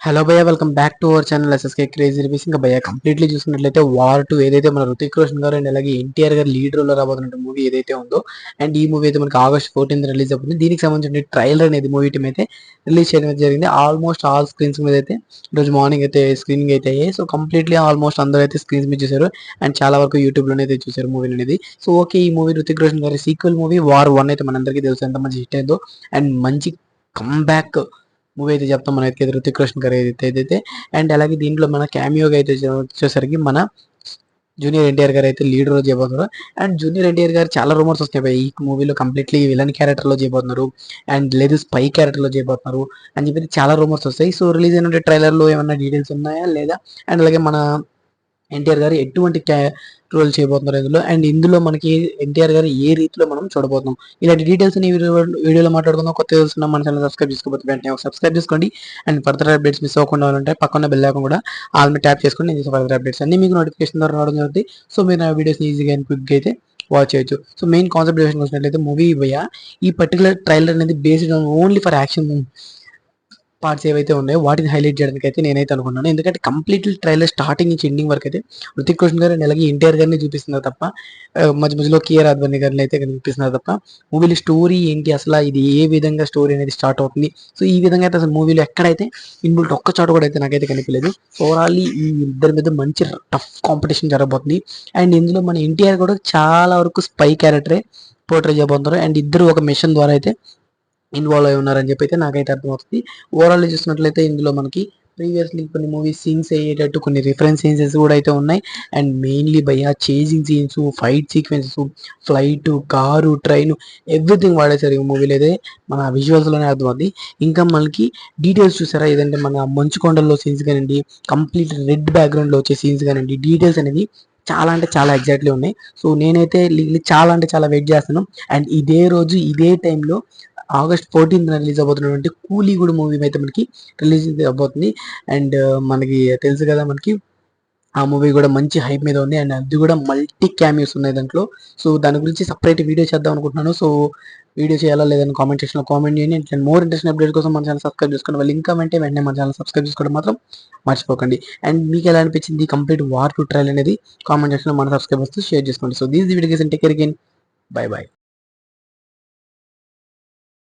Hello భయ్య welcome back to our channel SSK crazy reviews ఇంకా భయ్య కంప్లీట్లీ చూసినట్లయితే వార్ టూ ఏదైతే మన రుతిక్ రోషన్ గారు అండ్ అలాగే ఎన్టీఆర్ గారు లీడ్ రోల్ రాబోతున్న మూవీ ఏదైతే ఉందో అండ్ ఈ మూవీ అయితే మనకి ఆగస్ట్ ఫోర్టీన్త్ రిలీజ్ అవుతుంది దీనికి సంబంధించిన ట్రైలర్ అనేది మూవీ టీమ్ అయితే రిలీజ్ చేయడం జరిగింది. ఆల్మోస్ట్ ఆల్ స్క్రీన్స్ మీద అయితే రోజు మార్నింగ్ అయితే స్క్రీనింగ్ అయితే అయ్యాయి. సో కంప్లీట్లీ ఆల్మోస్ట్ అందరూ అయితే స్క్రీన్స్ మీద చూసారు అండ్ చాలా వరకు యూట్యూబ్లోనే అయితే చూసారు మూవీ అనేది. సో ఓకే ఈ మూవీ రుతిక్ రోషన్ గారి సీక్వెల్ మూవీ వార్ వన్ అయితే మనందరికీ తెలుసు ఎంత మంచి హిట్ అయిందో. అండ్ మంచి కంబ్యాక్ మూవీ అయితే చెప్తాం. మనకి రుతిక్ రోషన్ గారు ఏదైతే ఏదైతే అండ్ అలాగే దీంట్లో మన క్యామియోగా అయితే వచ్చేసరికి మన జూనియర్ ఎన్టీఆర్ గారు అయితే లీడ్ రోల్ చేయబోతున్నారు. అండ్ జూనియర్ ఎన్టీఆర్ గారు చాలా రూమర్స్ వస్తున్నాయి ఈ మూవీలో కంప్లీట్లీ విలన్ క్యారెక్టర్లో చేయబోతున్నారు. అండ్ లేదు స్పై క్యారెక్టర్లో చేయబోతున్నారు అని చెప్పి చాలా రూమర్స్ వస్తాయి. సో రిలీజ్ అయిన ట్రైలర్లో ఏమైనా డీటెయిల్స్ ఉన్నాయా? లేదా? అండ్ అలాగే మన ఎన్టీఆర్ గారు ఎటువంటి రోల్ చేయబోతున్నారు ఇందులో? అండ్ ఇందులో మనకి ఎన్టీఆర్ గారు ఏ రీతిలో మనం చూడబోతున్నాం? ఇలాంటి డీటెయిల్స్ని వీడియోలో మాట్లాడుకుందాం. కొత్త తెలుసుకున్న మన ఛానల్ సబ్స్క్రైబ్ చేసుకోకపోతే వెంటనే సబ్స్క్రైబ్ చేసుకోండి. అండ్ ఫర్దర్ అప్డేట్స్ మిస్ అవ్వకుండా ఉంటే పక్కన బెల్ ఐకాన్ కూడా ఆల్ మీద ట్యాప్ చేసుకోండి నేను ఫర్దర్ అప్డేట్స్ అన్ని మీకు నోటిఫికేషన్ ద్వారా రావడం జరుగుతుంది. సో మీరు ఆ వీడియోస్ ఈజీగా అండ్ క్విక్గా అయితే వాచ్ చేయొచ్చు. సో మెయిన్ కాన్సెప్ట్ వచ్చినట్లయితే మూవీ భయ్య ఈ పర్టికులర్ ట్రైలర్ అనేది based on only for action parts ఏవైతే ఉన్నాయో వాటిని హైలైట్ చేయడానికి అయితే నేనైతే అనుకున్నాను. ఎందుకంటే కంప్లీట్ ట్రైలర్ స్టార్టింగ్ నుంచి ఎండింగ్ వరకు అయితే రుతిక్ రోషన్ గారు అలాగే ఎన్టీఆర్ గారిని చూపిస్తున్నారు తప్ప మధ్య మధ్యలో కేఆర్ అద్వాని గారిని అయితే చూపిస్తున్నారు తప్ప మూవీలో స్టోరీ ఏంటి? అసలు ఇది ఏ విధంగా స్టోరీ అనేది స్టార్ట్ అవుతుంది? సో ఈ విధంగా అయితే అసలు మూవీలో ఎక్కడైతే ఇన్బుల్ట్ ఒక్క చోట కూడా అయితే నాకైతే కనిపించలేదు. ఓవరాల్లీ ఈ ఇద్దరి మీద మంచి టఫ్ కాంపిటీషన్ జరగబోతుంది. అండ్ ఇందులో మన ఎన్టీఆర్ కూడా చాలా వరకు స్పై క్యారెక్టరే పోర్ట్రే చేయబోతున్నారు. అండ్ ఇద్దరు ఒక మిషన్ ద్వారా అయితే ఇన్వాల్వ్ అయి ఉన్నారని చెప్పి అయితే నాకైతే అర్థమవుతుంది. ఓవరాల్ చూసినట్లయితే ఇందులో మనకి ప్రీవియస్లీ కొన్ని మూవీస్ సీన్స్ అయ్యేటట్టు కొన్ని రిఫరెన్స్ సీన్సెస్ కూడా అయితే ఉన్నాయి. అండ్ మెయిన్లీ భయ chasing scenes fight sequences flight car train everything వాడేసారు ఈ మూవీలో అయితే మన విజువల్స్లోనే అర్థమవుతుంది ఇంకా మనకి డీటెయిల్స్ చూసారా? ఏదంటే మన మంచు కొండల్లో సీన్స్ కానివ్వండి కంప్లీట్ రెడ్ బ్యాక్గ్రౌండ్లో వచ్చే సీన్స్ కానివ్వండి డీటెయిల్స్ అనేది చాలా అంటే చాలా ఎగ్జాక్ట్లీ ఉన్నాయి. సో నేనైతే చాలా అంటే చాలా వెయిట్ చేస్తాను అండ్ ఇదే రోజు ఇదే టైంలో ఆగస్ట్ ఫోర్టీన్త్ రిలీజ్ అవబోతున్నటువంటి కూలీ కూడా మూవీ అయితే మనకి రిలీజ్ అవబోతుంది. అండ్ మనకి తెలుసు కదా మనకి ఆ మూవీ కూడా మంచి హైప్ మీద ఉంది. అండ్ అది కూడా మల్టీ క్యామియోస్ ఉన్నాయి దాంట్లో. సో దాని గురించి సపరేట్ వీడియో చేద్దాం అనుకుంటున్నాను. సో వీడియో చేయాలా లేదని కామెంట్ సెక్షన్లో కామెంట్ చేయండి. అండ్ మోర్ ఇంట్రెస్ట్ అప్డేట్ కోసం మన ఛానల్ సబ్స్క్రైబ్ చేసుకోండి. వాళ్ళు ఇంకా వెంటనే వెంటనే మన ఛానల్ సబ్స్క్రైబ్ చేసుకోవడం మాత్రం మర్చిపోకండి. అండ్ మీకు ఎలా అనిపించింది కంప్లీట్ వార్ టు ట్రైల్ అనేది కామెంట్ సెక్షన్లో మన సబ్స్క్రైబర్స్ షేర్ చేసుకోండి. So these video take care again bye bye